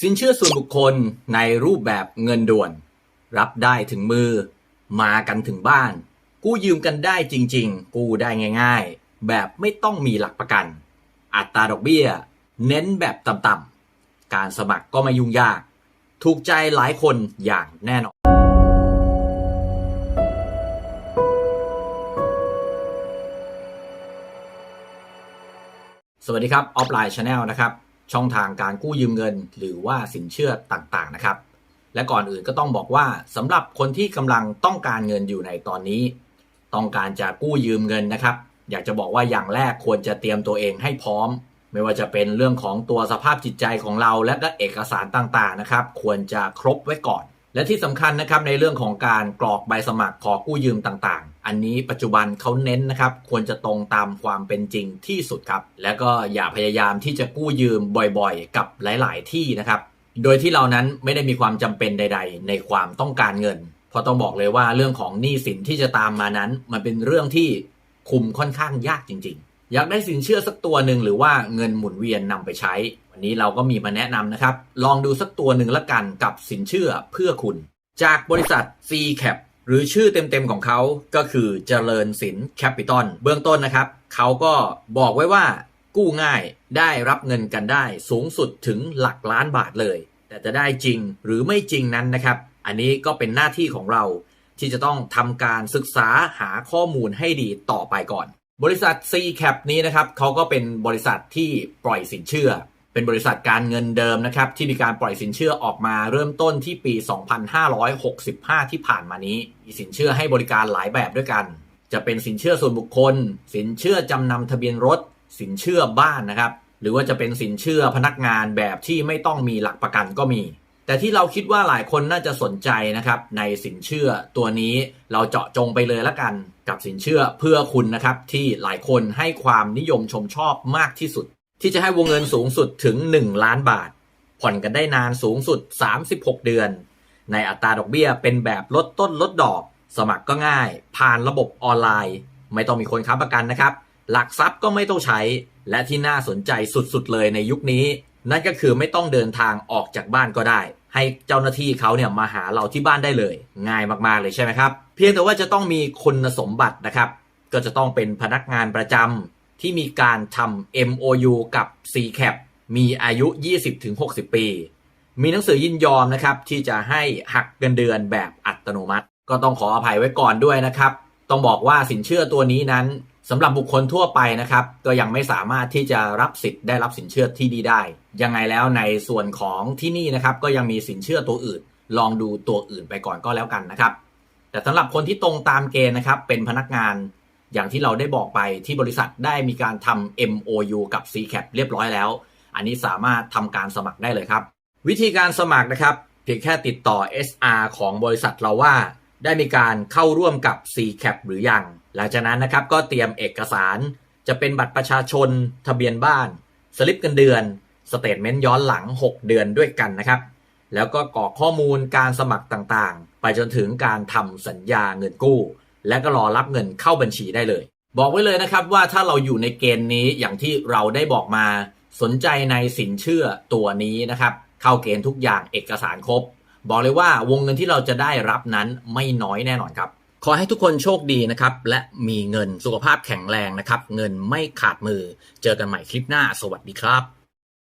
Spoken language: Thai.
สินเชื่อส่วนบุคคลในรูปแบบเงินด่วน รับได้ถึงมือ มากันถึงบ้าน กู้ยืมกันได้จริง ๆ กู้ได้ง่าย ๆ แบบไม่ต้องมีหลักประกัน อัตราดอกเบี้ย เน้นแบบต่ำๆการสมัครก็ไม่ยุ่งยาก ถูกใจหลายคนอย่างแน่นอนสวัสดีครับ ออฟไลน์ชาแนลนะครับ ช่องทางการกู้ยืมเงิน หรือว่าสินเชื่อต่างๆนะครับ และก่อนอื่นก็ต้องบอกว่าสำหรับคนที่กำลังต้องการเงินอยู่ในตอนนี้ ต้องการจะกู้ยืมเงินนะครับ อยากจะบอกว่าอย่างแรกควรจะเตรียมตัวเองให้พร้อม ไม่ว่าจะเป็นเรื่องของตัวสภาพจิตใจของเรา และก็เอกสารต่างๆนะครับ ควรจะครบไว้ก่อน และที่สำคัญนะครับในเรื่องของการกรอกใบสมัครขอกู้ยืมต่างๆ อันนี้ปัจจุบันเขาเน้นนะครับ ควรจะตรงตามความเป็นจริงที่สุดครับ และก็อย่าพยายามที่จะกู้ยืมบ่อยๆ กับหลายๆที่นะครับ โดยที่เรานั้นไม่ได้มีความจำเป็นใด ๆ ในความต้องการเงิน เพราะต้องบอกเลยว่าเรื่องของหนี้สินที่จะตามมานั้น มันเป็นเรื่องที่คุมค่อนข้างยากจริง ๆ อยากได้สินเชื่อสักตัวหนึ่งหรือว่าเงินหมุนเวียนนำไปใช้ วันนี้เราก็มีมาแนะนำนะครับ ลองดูสักตัวหนึ่งละกันกับสินเชื่อเพื่อคุณ จากบริษัท C Cap หรือชื่อเต็มๆของเขาก็คือเจริญสินแคปิตอลเบื้องต้นนะครับ เขาก็บอกไว้ว่ากู้ง่ายได้รับเงินกันได้สูงสุดถึงหลักล้านบาทเลย แต่จะได้จริงหรือไม่จริงนั้นนะครับ อันนี้ก็เป็นหน้าที่ของเรา ที่จะต้องทำการศึกษาหาข้อมูลให้ดีต่อไปก่อน บริษัท C Cap นี้นะครับเขาก็เป็นบริษัทที่ปล่อยสินเชื่อ เป็นบริษัทการเงินเดิมนะครับ ที่มีการปล่อยสินเชื่อออกมาเริ่มต้นที่ปี 2565 ที่ผ่านมานี้มีสินเชื่อให้บริการหลายแบบด้วยกัน จะเป็นสินเชื่อส่วนบุคคล สินเชื่อจำนำทะเบียนรถ สินเชื่อบ้านนะครับ หรือว่าจะเป็นสินเชื่อพนักงานแบบที่ไม่ต้องมีหลักประกันก็มี แต่ที่เราคิดว่าหลายคนน่าจะสนใจนะครับ ในสินเชื่อตัวนี้เราเจาะจงไปเลยละกัน กับสินเชื่อเพื่อคุณนะครับที่หลายคนให้ความนิยมชมชอบมากที่สุด ที่จะให้วงเงินสูงสุดถึง 1 ล้านบาท ผ่อนกันได้นานสูงสุด 36 เดือน ในอัตราดอกเบี้ยเป็นแบบลดต้นลดดอก สมัครก็ง่าย ผ่านระบบออนไลน์ ไม่ต้องมีคนค้ำประกันนะครับ หลักทรัพย์ก็ไม่ต้องใช้ และที่น่าสนใจสุดๆเลยในยุคนี้ นั่นก็คือไม่ต้องเดินทางออกจากบ้านก็ได้ ให้เจ้าหน้าที่เขาเนี่ยมาหาเราที่บ้านได้เลย ง่ายมากๆเลยใช่ไหมครับ เพียงแต่ว่าจะต้องมีคุณสมบัตินะครับ ก็จะต้องเป็นพนักงานประจำ ที่มีการทำ MOU กับ CCAP มีอายุ 20-60 ปี มีหนังสือยินยอมนะครับที่จะให้หักเงินเดือนแบบอัตโนมัติ ก็ต้องขออภัยไว้ก่อนด้วยนะครับ ต้องบอกว่าสินเชื่อตัวนี้นั้นสำหรับบุคคลทั่วไปนะครับก็ยังไม่สามารถที่จะรับสิทธิ์ได้รับสินเชื่อที่ดีได้ ยังไงแล้วในส่วนของที่นี่นะครับก็ยังมีสินเชื่อตัวอื่น ลองดูตัวอื่นไปก่อนก็แล้วกันนะครับ แต่สำหรับคนที่ตรงตามเกณฑ์นะครับเป็นพนักงาน อย่างที่เราได้บอกไปที่บริษัทได้มีการทำ MOU กับ CCAP เรียบร้อยแล้ว อันนี้สามารถทำการสมัครได้เลยครับ วิธีการสมัครนะครับ เพียงแค่ติดต่อ SR ของบริษัทเราว่า ได้มีการเข้าร่วมกับ CCAP หรือยัง หลังจากนั้นนะครับก็เตรียมเอกสาร จะเป็นบัตรประชาชน ทะเบียนบ้าน สลิปเงินเดือนสเตทเมนต์ย้อนหลัง 6 เดือนด้วยกันนะครับ แล้วก็กรอกข้อมูลการสมัครต่างๆ ไปจนถึงการทำสัญญาเงินกู้ และก็รอรับเงินเข้าบัญชีได้เลย บอกไว้เลยนะครับว่าถ้าเราอยู่ในเกณฑ์นี้อย่างที่เราได้บอกมาสนใจในสินเชื่อตัวนี้นะครับ เข้าเกณฑ์ทุกอย่างเอกสารครบ บอกเลยว่าวงเงินที่เราจะได้รับนั้นไม่น้อยแน่นอนครับ ขอให้ทุกคนโชคดีนะครับ และมีเงินสุขภาพแข็งแรงนะครับ เงินไม่ขาดมือ เจอกันใหม่คลิปหน้า สวัสดีครับ